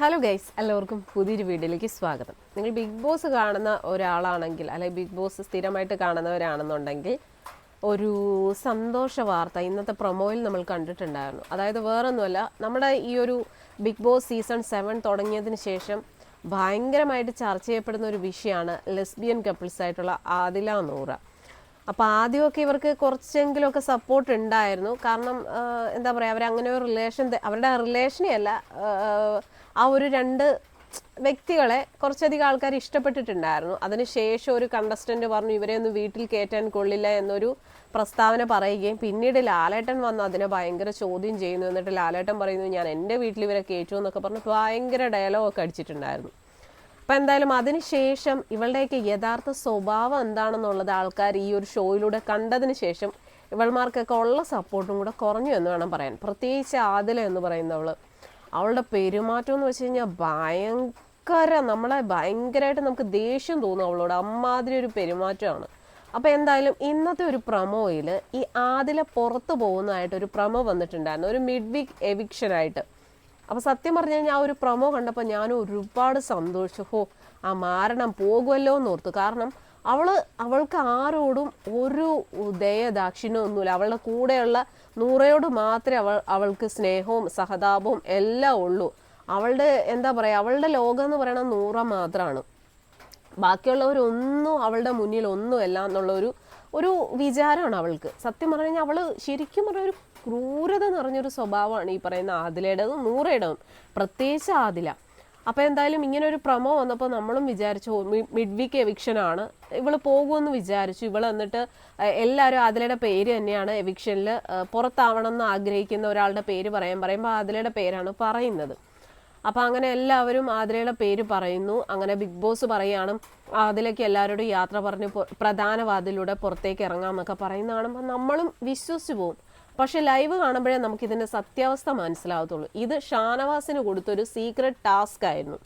Hello guys എല്ലാവർക്കും പുതിയൊരു വീഡിയോയിലേക്ക് സ്വാഗതം. നിങ്ങൾ ബിഗ് ബോസ് കാണുന്ന ഒരാളാണെങ്കിൽ അല്ലെങ്കിൽ ബിഗ് ബോസ് സ്ഥിരമായിട്ട് കാണുന്നവരാണെന്നുണ്ടെങ്കിൽ ഒരു സന്തോഷ വാർത്ത ഇന്നത്തെ പ്രൊമോയിൽ നമ്മൾ കണ്ടിട്ടുണ്ടായിരുന്നു. അതായത് വേറൊന്നുമല്ല നമ്മുടെ ഈ ഒരു ബിഗ് ബോസ് സീസൺ സെവൻ തുടങ്ങിയതിന് ശേഷം ഭയങ്കരമായിട്ട് ചർച്ച ചെയ്യപ്പെടുന്ന ഒരു വിഷയമാണ് ലെസ്ബിയൻ കപ്പിൾസ് ആയിട്ടുള്ള ആദില നൂറ. അപ്പോൾ ആദ്യമൊക്കെ ഇവർക്ക് കുറച്ചെങ്കിലുമൊക്കെ സപ്പോർട്ട് ഉണ്ടായിരുന്നു. കാരണം എന്താ പറയുക അവരങ്ങനെ ഒരു റിലേഷൻ അവരുടെ റിലേഷനെ അല്ല ആ, ഒരു രണ്ട് വ്യക്തികളെ കുറച്ചധികം ആൾക്കാർ ഇഷ്ടപ്പെട്ടിട്ടുണ്ടായിരുന്നു. അതിനുശേഷം ഒരു കണ്ടസ്റ്റന്റ് പറഞ്ഞു ഇവരെ ഒന്നും വീട്ടിൽ കയറ്റാൻ കൊള്ളില്ല എന്നൊരു പ്രസ്താവന പറയുകയും പിന്നീട് ലാലേട്ടൻ വന്ന് അതിനെ ഭയങ്കര ചോദ്യം ചെയ്യുന്നു. എന്നിട്ട് ലാലേട്ടൻ പറയുന്നു ഞാൻ എന്റെ വീട്ടിൽ ഇവരെ കയറ്റു എന്നൊക്കെ പറഞ്ഞ് ഭയങ്കര ഡയലോഗൊക്കെ അടിച്ചിട്ടുണ്ടായിരുന്നു. അപ്പം എന്തായാലും അതിനുശേഷം ഇവളുടെയൊക്കെ യഥാർത്ഥ സ്വഭാവം എന്താണെന്നുള്ളത് ആൾക്കാർ ഈ ഒരു ഷോയിലൂടെ കണ്ടതിന് ശേഷം ഇവൾമാർക്കൊക്കെ ഉള്ള സപ്പോർട്ടും കൂടെ കുറഞ്ഞു എന്ന് വേണം പറയാൻ. പ്രത്യേകിച്ച് ആദില എന്ന് പറയുന്നവൾ. അവളുടെ പെരുമാറ്റം എന്ന് വെച്ച് കഴിഞ്ഞാൽ ഭയങ്കര നമ്മളെ ഭയങ്കരമായിട്ട് നമുക്ക് ദേഷ്യം തോന്നും അവളോട്. അമ്മാതിരി ഒരു പെരുമാറ്റമാണ്. അപ്പോൾ എന്തായാലും ഇന്നത്തെ ഒരു പ്രമോയിൽ ഈ ആദില പുറത്തു പോകുന്നതായിട്ട് ഒരു പ്രമോ വന്നിട്ടുണ്ടായിരുന്നു. ഒരു മിഡ് വീക്ക് എവിക്ഷനായിട്ട് അപ്പൊ സത്യം പറഞ്ഞു കഴിഞ്ഞാൽ ആ ഒരു പ്രൊമോ കണ്ടപ്പോൾ ഞാൻ ഒരുപാട് സന്തോഷിച്ചു. ഹോ ആ മാരണം പോകുമല്ലോ എന്ന് ഓർത്തു. കാരണം അവൾ അവൾക്ക് ആരോടും ഒരു ദയ ദാക്ഷിണ്യം ഒന്നുമില്ല. അവളുടെ കൂടെയുള്ള നൂറയോട് മാത്രമേ അവൾ അവൾക്ക് സ്നേഹവും സഹതാപവും എല്ലാം ഉള്ളൂ. അവളുടെ എന്താ പറയുക അവളുടെ ലോകം എന്ന് പറയണത് നൂറ മാത്രമാണ് ബാക്കിയുള്ളവരൊന്നും അവളുടെ മുന്നിൽ ഒന്നുമല്ല എന്നുള്ള ഒരു ഒരു വിചാരമാണ് അവൾക്ക്. സത്യം പറഞ്ഞു കഴിഞ്ഞാൽ അവൾ ശരിക്കും പറഞ്ഞ ഒരു ക്രൂരത നിറഞ്ഞൊരു സ്വഭാവമാണ് ഈ പറയുന്ന ആദിലയുടേതും നൂറയുടേതും. പ്രത്യേകിച്ച് ആദില. അപ്പോൾ എന്തായാലും ഇങ്ങനെ ഒരു പ്രമോ വന്നപ്പോൾ നമ്മളും വിചാരിച്ചു മിഡ് വീക്ക് എവിക്ഷനാണ്. ഇവൾ പോകുമെന്ന് വിചാരിച്ചു. ഇവൾ എന്നിട്ട് എല്ലാവരും ആദിലയുടെ പേര് തന്നെയാണ് എവിക്ഷനിൽ പുറത്താവണം എന്ന് ആഗ്രഹിക്കുന്ന ഒരാളുടെ പേര് പറയാൻ പറയുമ്പോൾ ആദിലയുടെ പേരാണ് പറയുന്നത്. അപ്പോൾ അങ്ങനെ എല്ലാവരും ആതിരയുടെ പേര് പറയുന്നു. അങ്ങനെ ബിഗ് ബോസ് പറയുകയാണ് അതിലേക്ക് എല്ലാവരോടും യാത്ര പറഞ്ഞ് പ്രധാന വാതിലൂടെ പുറത്തേക്ക് ഇറങ്ങാമെന്നൊക്കെ പറയുന്നതാണ്. നമ്മളും വിശ്വസിച്ച് പോകും. പക്ഷെ ലൈവ് കാണുമ്പോഴേ നമുക്ക് ഇതിന്റെ സത്യാവസ്ഥ മനസ്സിലാവത്തുള്ളൂ. ഇത് ഷാനവാസിന് കൊടുത്തൊരു സീക്രട്ട് ടാസ്ക് ആയിരുന്നു.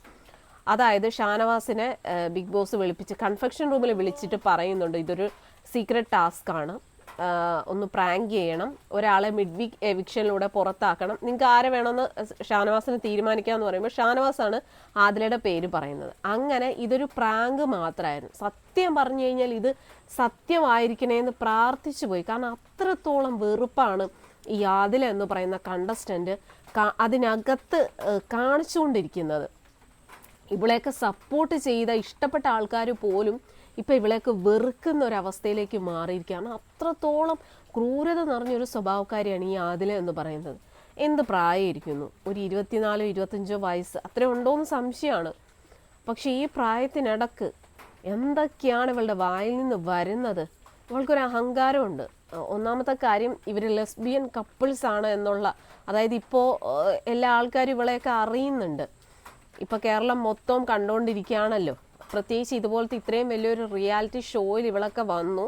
അതായത് ഷാനവാസിനെ ബിഗ് ബോസ് വിളിപ്പിച്ച് കൺഫെക്ഷൻ റൂമിൽ വിളിച്ചിട്ട് പറയുന്നുണ്ട് ഇതൊരു സീക്രട്ട് ടാസ്ക് ആണ്. ഒന്ന് പ്രാങ്ക് ചെയ്യണം. ഒരാളെ മിഡ് വീക്ക് എവിക്ഷനിലൂടെ പുറത്താക്കണം. നിങ്ങൾക്ക് ആരെ വേണമെന്ന് ഷാനവാസിന് തീരുമാനിക്കാമെന്ന് പറയുമ്പോൾ ഷാനവാസാണ് ആദിലയുടെ പേര് പറയുന്നത്. അങ്ങനെ ഇതൊരു പ്രാങ്ക് മാത്രമായിരുന്നു. സത്യം പറഞ്ഞു കഴിഞ്ഞാൽ ഇത് സത്യമായിരിക്കണേന്ന് പ്രാർത്ഥിച്ചു പോയി. കാരണം അത്രത്തോളം വെറുപ്പാണ് ഈ ആദില എന്ന് പറയുന്ന കണ്ടസ്റ്റന്റ് അതിനകത്ത് കാണിച്ചുകൊണ്ടിരിക്കുന്നത്. ഇവളെയൊക്കെ സപ്പോർട്ട് ചെയ്ത ഇഷ്ടപ്പെട്ട ആൾക്കാർ പോലും ഇപ്പൊ ഇവളെയൊക്കെ വെറുക്കുന്ന ഒരു അവസ്ഥയിലേക്ക് മാറിയിരിക്കുകയാണ്. അത്രത്തോളം ക്രൂരത നിറഞ്ഞൊരു സ്വഭാവക്കാരിയാണ് ഈ ആദില എന്ന് പറയുന്നത്. എന്ത് പ്രായമായിരിക്കുന്നു? ഒരു ഇരുപത്തിനാലോ ഇരുപത്തഞ്ചോ വയസ്സ് അത്ര ഉണ്ടോയെന്ന് സംശയമാണ്. പക്ഷേ ഈ പ്രായത്തിനിടക്ക് എന്തൊക്കെയാണ് ഇവളുടെ വായിൽ നിന്ന് വരുന്നത്? ഇവൾക്കൊരു അഹങ്കാരമുണ്ട്. ഒന്നാമത്തെ കാര്യം ഇവർ ലെസ്ബിയൻ കപ്പിൾസ് ആണ് എന്നുള്ള അതായത് ഇപ്പോൾ എല്ലാ ആൾക്കാരും ഇവളെയൊക്കെ അറിയുന്നുണ്ട്. ഇപ്പോൾ കേരളം മൊത്തം കണ്ടുകൊണ്ടിരിക്കുകയാണല്ലോ പ്രത്യേകിച്ച് ഇതുപോലത്തെ ഇത്രയും വലിയൊരു റിയാലിറ്റി ഷോയിൽ ഇവളൊക്കെ വന്നു.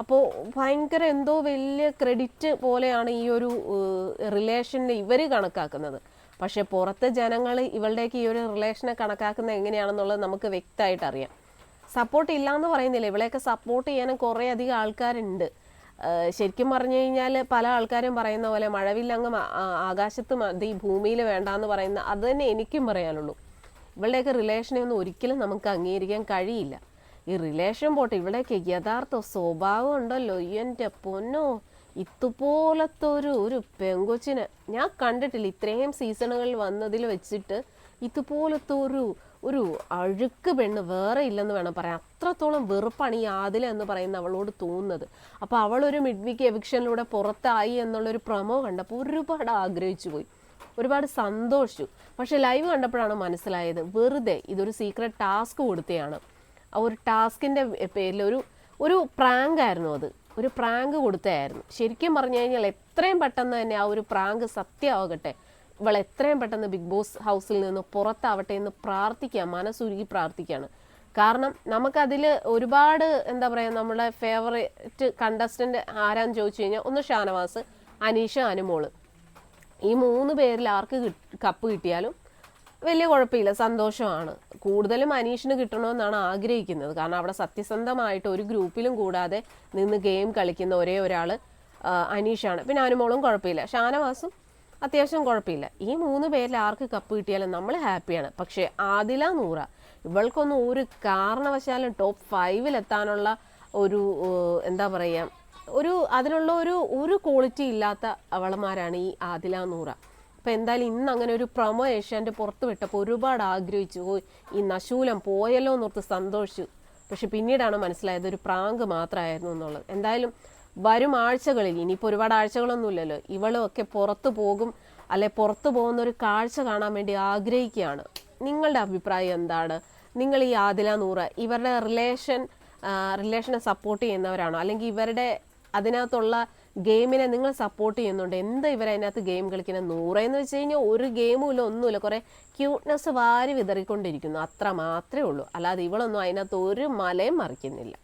അപ്പോൾ ഭയങ്കര എന്തോ വലിയ ക്രെഡിറ്റ് പോലെയാണ് ഈ ഒരു റിലേഷനെ ഇവർ കണക്കാക്കുന്നത്. പക്ഷേ പുറത്തെ ജനങ്ങൾ ഇവളുടെയൊക്കെ ഈ ഒരു റിലേഷനെ കണക്കാക്കുന്നത് എങ്ങനെയാണെന്നുള്ളത് നമുക്ക് വ്യക്തമായിട്ട് അറിയാം. സപ്പോർട്ട് ഇല്ല എന്ന് പറയുന്നില്ല. ഇവളെയൊക്കെ സപ്പോർട്ട് ചെയ്യാനും കുറേ അധികം ആൾക്കാരുണ്ട്. ശരിക്കും പറഞ്ഞു കഴിഞ്ഞാൽ പല ആൾക്കാരും പറയുന്ന പോലെ മഴവില്ലങ്ങ് ആകാശത്ത് മതി ഭൂമിയിൽ വേണ്ടാന്ന് പറയുന്ന അത് തന്നെ എനിക്കും പറയാനുള്ളൂ. ഇവളുടെയൊക്കെ റിലേഷനെ ഒന്നും ഒരിക്കലും നമുക്ക് അംഗീകരിക്കാൻ കഴിയില്ല. ഈ റിലേഷൻ പോട്ടെ ഇവിടേക്ക് യഥാർത്ഥ സ്വഭാവം ഉണ്ടല്ലോ. എന്റെ പൊന്നോ ഇതുപോലത്തെ ഒരു ഒരു പെങ്കൊച്ചിനെ. ഞാൻ കണ്ടിട്ടില്ല ഇത്രയും സീസണുകളിൽ വന്നതിൽ വെച്ചിട്ട് ഇതുപോലത്തെ ഒരു ഒരു അഴുക്ക് പെണ്ണ് വേറെ ഇല്ലെന്ന് വേണം പറയാൻ. അത്രത്തോളം വെറുപ്പാണ് ഈ ആദില എന്ന് പറയുന്ന അവളോട് തോന്നുന്നത്. അപ്പോൾ അവളൊരു മിഡ് വീക്ക് എവിക്ഷനിലൂടെ പുറത്തായി എന്നുള്ളൊരു പ്രമോ കണ്ടപ്പോൾ ഒരുപാട് ആഗ്രഹിച്ചു പോയി ഒരുപാട് സന്തോഷിച്ചു. പക്ഷേ ലൈവ് കണ്ടപ്പോഴാണ് മനസ്സിലായത് വെറുതെ ഇതൊരു സീക്രട്ട് ടാസ്ക് കൊടുത്തതാണ് ആ ഒരു ടാസ്കിന്റെ പേരിൽ ഒരു ഒരു പ്രാങ്ക് ആയിരുന്നു അത്. ഒരു പ്രാങ്ക് കൊടുത്തതായിരുന്നു ശരിക്കും പറഞ്ഞു കഴിഞ്ഞാൽ എത്രയും പെട്ടെന്ന് തന്നെ ആ ഒരു പ്രാങ്ക് സത്യമാകട്ടെ ഇവൾ എത്രയും പെട്ടെന്ന് ബിഗ് ബോസ് ഹൗസിൽ നിന്ന് പുറത്താവട്ടെ എന്ന് പ്രാർത്ഥിക്കാം മനസ്സുരുകി പ്രാർത്ഥിക്കുകയാണ്. കാരണം നമുക്കതിൽ ഒരുപാട് എന്താ പറയുക നമ്മുടെ ഫേവറേറ്റ് കണ്ടസ്റ്റന്റ് ആരാന്ന് ചോദിച്ചു കഴിഞ്ഞാൽ ഒന്ന് ഷാനവാസ് അനീഷ അനുമോൾ. ഈ മൂന്ന് പേരിൽ ആർക്ക് കപ്പ് കിട്ടിയാലും വലിയ കുഴപ്പമില്ല സന്തോഷമാണ്. കൂടുതലും അനീഷിന് കിട്ടണമെന്നാണ് ആഗ്രഹിക്കുന്നത്. കാരണം അവിടെ സത്യസന്ധമായിട്ട് ഒരു ഗ്രൂപ്പിലും കൂടാതെ നിന്ന് ഗെയിം കളിക്കുന്ന ഒരേ ഒരാൾ അനീഷാണ്. പിന്നെ അനുമോളും കുഴപ്പമില്ല. ഷാനവാസും അത്യാവശ്യം കുഴപ്പമില്ല. ഈ മൂന്ന് പേരിൽ ആർക്ക് കപ്പ് കിട്ടിയാലും നമ്മൾ ഹാപ്പിയാണ് പക്ഷേ ആദില നൂറ ഇവൾക്കൊന്നും ഒരു കാരണവശാലും ടോപ്പ് ഫൈവിൽ എത്താനുള്ള ഒരു എന്താ പറയുക ഒരു അതിനുള്ള ഒരു ഒരു ക്വാളിറ്റി ഇല്ലാത്ത അവളമാരാണ് ഈ ആദില നൂറ. അപ്പം എന്തായാലും ഇന്ന് അങ്ങനെ ഒരു പ്രമോ ഏഷ്യാന്റെ പുറത്ത് വിട്ടപ്പോൾ ഒരുപാട് ആഗ്രഹിച്ചു ഈ നശൂലം പോയല്ലോ എന്നോർത്ത് സന്തോഷിച്ചു. പക്ഷെ പിന്നീടാണ് മനസ്സിലായത് ഒരു പ്രാങ്ക് മാത്രമായിരുന്നു എന്നുള്ളത്. എന്തായാലും വരും ആഴ്ചകളിൽ ഇനിയിപ്പോൾ ഒരുപാട് ആഴ്ചകളൊന്നുമില്ലല്ലോ ഇവളും ഒക്കെ പുറത്തു പോകും അല്ലെ പുറത്തു പോകുന്ന ഒരു കാഴ്ച കാണാൻ വേണ്ടി ആഗ്രഹിക്കുകയാണ്. നിങ്ങളുടെ അഭിപ്രായം എന്താണ്? നിങ്ങൾ ഈ ആദില നൂറ ഇവരുടെ റിലേഷൻ റിലേഷനെ സപ്പോർട്ട് ചെയ്യുന്നവരാണോ? അല്ലെങ്കിൽ ഇവരുടെ അതിനകത്തുള്ള ഗെയിമിനെ നിങ്ങൾ സപ്പോർട്ട് ചെയ്യുന്നുണ്ട്. എന്താ ഇവർ അതിനകത്ത് ഗെയിം കളിക്കുന്ന എന്ന് വെച്ച് കഴിഞ്ഞാൽ ഒരു ഗെയിമും ഇല്ല ഒന്നുമില്ല. കുറേ ക്യൂട്ട്നെസ് വാരി വിതറിക്കൊണ്ടിരിക്കുന്നു. അത്ര മാത്രമേ ഉള്ളൂ. അല്ലാതെ ഇവളൊന്നും അതിനകത്ത് ഒരു മലയും മറിക്കുന്നില്ല.